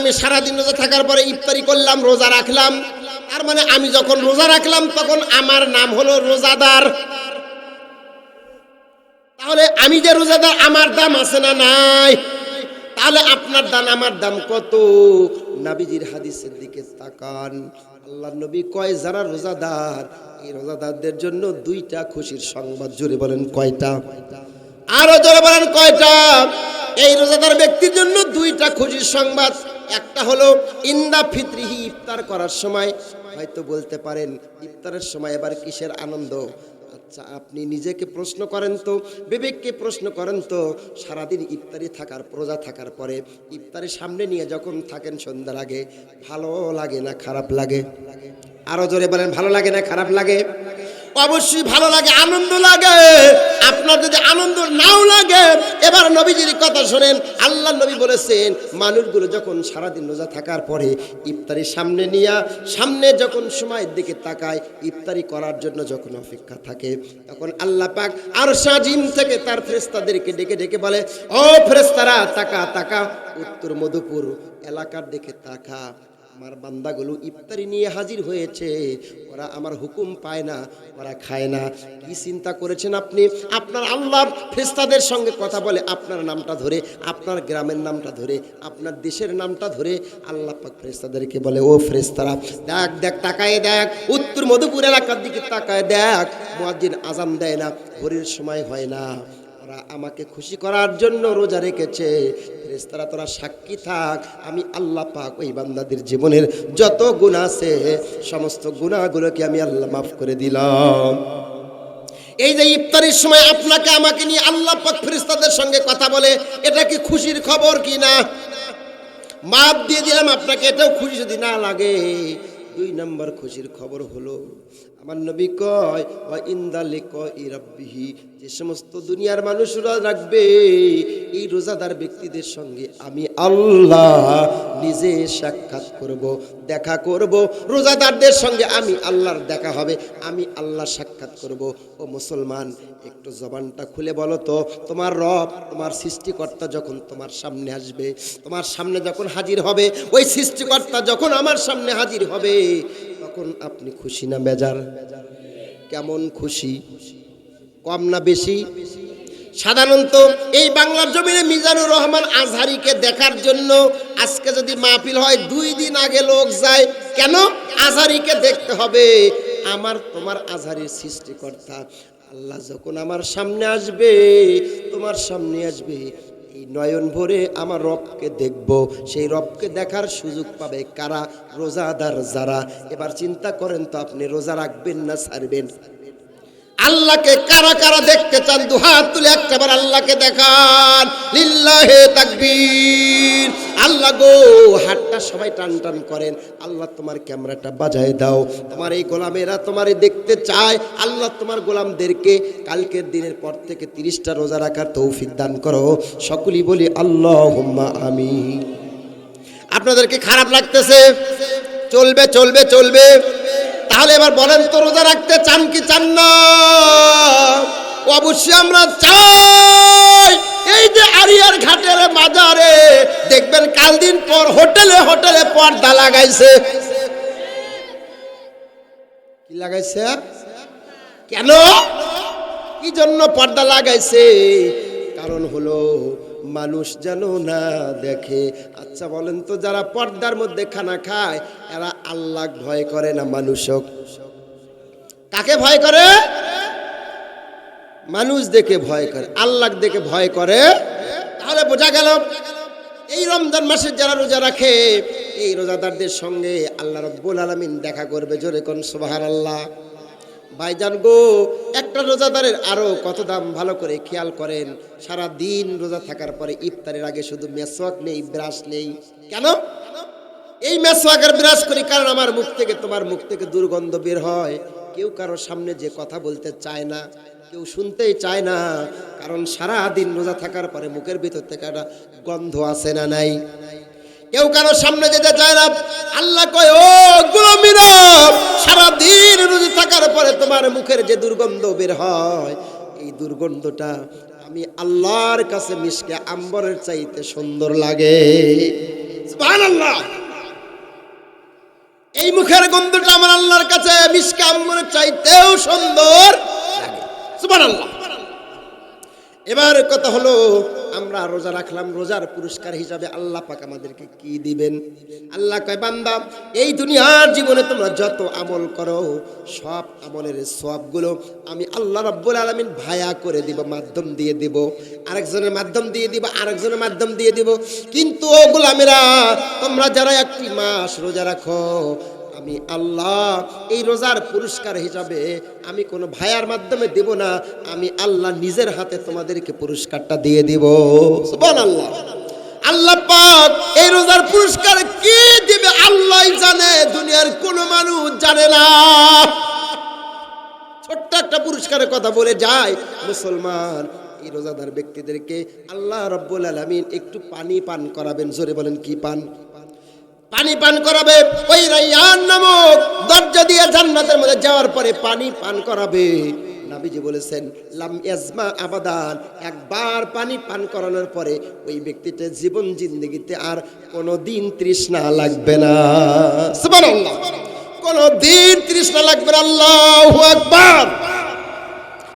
আমি সারাদিন রোজা থাকার পরে ইফতারি করলাম, রোজা রাখলাম। তার মানে আমি যখন রোজা রাখলাম, তখন আমার নাম হলো রোজাদার। তাহলে আমি যে রোজাদার, আমার দাম আছে না নাই? তাহলে আপনার দাম আমার দাম কত? নাবিজির হাদিসের দিকে তাকান। আল্লাহ নবী কয়, যারা রোজাদার, এই রোজাদারদের জন্য দুইটা খুশির সংবাদ জুড়ে বলেন কয়টা? আরও জোরে বলেন কয়টা? এই রোজাদার ব্যক্তির জন্য দুইটা খুশির সংবাদ। একটা হলো, ইন্দা ফিত্রিহি, ইফতার করার সময় হয়তো বলতে পারেন, ইফতারের সময় এবার কিসের আনন্দ? আচ্ছা আপনি নিজেকে প্রশ্ন করেন তো, বিবেককে প্রশ্ন করেন তো, সারাদিন ইফতারি থাকার প্রজা থাকার পরে ইফতারের সামনে নিয়ে যখন থাকেন সন্ধ্যার আগে, ভালো লাগে না, খারাপ লাগে? আরও জোরে বলেন, ভালো লাগে না, খারাপ লাগে? অবশ্যই ভালো লাগে, আনন্দ লাগে। আপনার যদি আনন্দ নাও লাগে, এবার নবীজির কথা শোনেন, আল্লাহ নবী বলেছেন, মানুষগুলো যখন সারাদিন রোজা থাকার পরে ইফতারি সামনে নিয়ে, সামনে যখন সময়ের দিকে তাকায়, ইফতারি করার জন্য যখন অপেক্ষা থাকে, তখন আল্লাহ পাক আর সাজিম থেকে তার ফ্রেস্তাদেরকে ডেকে ডেকে বলে, ও ফ্রেস্তারা তাকা তাকা, উত্তর মধুপুর এলাকার দিকে তাকা। আমার বান্দাগুলো ইফতারি নিয়ে হাজির হয়েছে। ওরা আমার হুকুম পায় না, ওরা খায় না। কি চিন্তা করেছেন আপনি? আপনার আল্লাহ ফেস্তাদের সঙ্গে কথা বলে আপনার নামটা ধরে, আপনার গ্রামের নামটা ধরে, আপনার দেশের নামটা ধরে আল্লাহ পাক ফেরেস্তাদেরকে বলে, ও ফেরেস্তারা দেখ দেখ, তাকায় দেখ, উত্তর মধুপুর এলাকার দিকে তাকায় দেখ, মুয়াজ্জিন আজান দেয় না, ভোরের সময় হয় না। ওরা আমাকে খুশি করার জন্য রোজা রেখেছে। ফেরেশতারা, তোরা সাক্ষী থাক, আমি আল্লাহ পাক ওই বান্দাদের জীবনের যত গুণ আছে, সমস্ত গুণাগুলোকে আমি আল্লাহ মাফ করে দিলাম। এই যে ইফতারির সময় আপনাকে আমাকে নিয়ে আল্লাহ পাক ফেরেশতাদের সঙ্গে কথা বলে, এটা কি খুশির খবর কি না মাপ দিয়ে দিলাম আপনাকে, এটাও খুশি যদি না লাগে। দুই নম্বর খুশির খবর হলো, আমার নবী কয় ইন্দা ইন্দালে কয় ইরাব্বিহি যে সমস্ত দুনিয়ার মানুষরা রাখবে রোজাদার ব্যক্তিদের সঙ্গে আমি আল্লাহ নিজে সাক্ষাৎ করব, দেখা করব। রোজাদারদের সঙ্গে আমি আল্লাহর দেখা হবে, আমি আল্লাহ সাক্ষাৎ করব। ও মুসলমান, একটু জবানটা খুলে বলো তো, তোমার রব, তোমার সৃষ্টিকর্তা যখন তোমার সামনে আসবে, তোমার সামনে যখন হাজির হবে, ওই সৃষ্টিকর্তা যখন আমার সামনে হাজির হবে, তখন আপনি খুশি না বেজার? কেমন খুশি? কম না বেশি? সাধারণত এই বাংলার জমিনে মিজানুর রহমান আজহারিকে দেখার জন্য আজকে যদি মাহফিল হয়, দুই দিন আগে লোক যায়, কেন? আজহারিকে দেখতে হবে। আমার তোমার আজহারির সৃষ্টিকর্তা। আল্লাহ যখন আমার সামনে আসবে, তোমার সামনে আসবে, এই নয়ন ভরে আমার রবকে দেখব। সেই রবকে দেখার সুযোগ পাবে কারা? রোজাদার যারা। এবার চিন্তা করেন তো আপনি, রোজা রাখবেন না ছাড়বেন আল্লাহকে কারা কারা দেখতে চান? দু হাত তুলে একটাবার আল্লাহকে দেখান। লিল্লাহে তাকবীর। আল্লাহ গো, হাতটা সবাই টান টান করেন। আল্লাহ তোমার ক্যামেরাটা বাজায় দাও। তোমার এই গোলামেরা তোমারে দেখতে চায়। আল্লাহ তোমার গোলামদেরকে কালকের দিনের পর থেকে তিরিশটা রোজা রাখার তৌফিক দান করো। সকলেই বলি আল্লাহ আমি আপনাদেরকে খারাপ লাগতেছে? চলবে চলবে চলবে। তাহলে এবার বলেন, তো রোজা রাখতে চান কি চান না? অবশ্যই আমরা চাই। এই যে আরিয়ার ঘাটের মাজারে দেখবেন কাল দিন পর হোটেলে হোটেলে পর্দা লাগাইছে। কি লাগাইছে? কেন? কি জন্য পর্দা লাগাইছে? কারণ হলো মানুষ যেন না দেখে। আচ্ছা বলেন তো, যারা পর্দার মধ্যে খানা খায়, এরা আল্লাহ ভয় করে না মানুষক? কাকে ভয় করে? মানুষ দেখে ভয় করে। আল্লাহ দেখে ভয় করে। তাহলে বোঝা গেল, এই রমজান মাসে যারা রোজা রাখে, এই রোজাদারদের সঙ্গে আল্লাহ রব্বুল আলমিন দেখা করবে জোরে কোন সোহার আল্লাহ ভাইজান গো, একটা রোজাদারের আরও কত দাম ভালো করে খেয়াল করেন। সারা দিন রোজা থাকার পরে ইফতারের আগে শুধু মেসওয়াক নেই, ব্রাশ নেই। কেন? এই মেসওয়াকের বিরাজ করি কারণ আমার মুখ থেকে তোমার মুখ থেকে দুর্গন্ধ বের হয়। কেউ কারও সামনে যে কথা বলতে চায় না, কেউ শুনতেই চায় না, কারণ সারা দিন রোজা থাকার পরে মুখের ভিতর থেকে একটা গন্ধ আসে না নাই। কেউ কারও সামনে যেতে চায় না, আল্লাহ কয়, ও গুলামিরা সারা দিন রোজা থাকার পরে তোমার মুখের যে দুর্গন্ধ বের হয়, এই দুর্গন্ধটা আমি আল্লাহর কাছে মিশকে আম্বরের চাইতে সুন্দর লাগে। সুবহানাল্লাহ। এই মুখের গন্ধটা আমার আল্লাহর কাছে আম্বরের চাইতেও সুন্দর এবার কথা হলো আমরা রোজা রাখলাম, রোজার পুরস্কার হিসাবে আল্লাহ পাক আমাদেরকে কি দিবেন? আল্লাহ কয়, বান্দা, এই দুনিয়ার জীবনে তোমরা যত আমল করো, সব আমলের সবগুলো আমি আল্লাহ রাব্বুল আলামিন ভায়া করে দিব, মাধ্যম দিয়ে দিব। আরেকজনের মাধ্যম দিয়ে দিব, আরেকজনের মাধ্যম দিয়ে দিব। কিন্তু ও গোলামেরা, তোমরা যারা একটি মাস রোজা রাখো আমি আল্লাহ, এই রোজার পুরস্কার হিসাবে আমি কোনো ভাইয়ার মাধ্যমে দেব না, আমি আল্লাহ নিজের হাতে তোমাদেরকে পুরস্কারটা দিয়ে দিব। আল্লাহ আল্লাহ পাক এই রোজার পুরস্কার কি দিবে আল্লাহ জানে, দুনিয়ার কোনো মানুষ জানে না। ছোট্ট একটা পুরস্কারের কথা বলে যায়, মুসলমান, এই রোজাদার ব্যক্তিদেরকে আল্লাহ রব্বুল আলমিন একটু পানি পান করাবেন, জোরে বলেন, কি পান? পানি পান করাবে। ওই রাইয়ান নামক দরজা দিয়ে জান্নাতের মধ্যে যাওয়ার পরে পানি পান করাবে। নাবিজি বলেছেন, লাম ইয়াজমা আবাদান। একবার পানি পান করানোর পরে ওই ব্যক্তিটা জীবন জিন্দগিতে আর কোনো দিন তৃষ্ণা লাগবে না। সুবহানাল্লাহ। কোনো দিন তৃষ্ণা লাগবে না। আল্লাহু আকবার।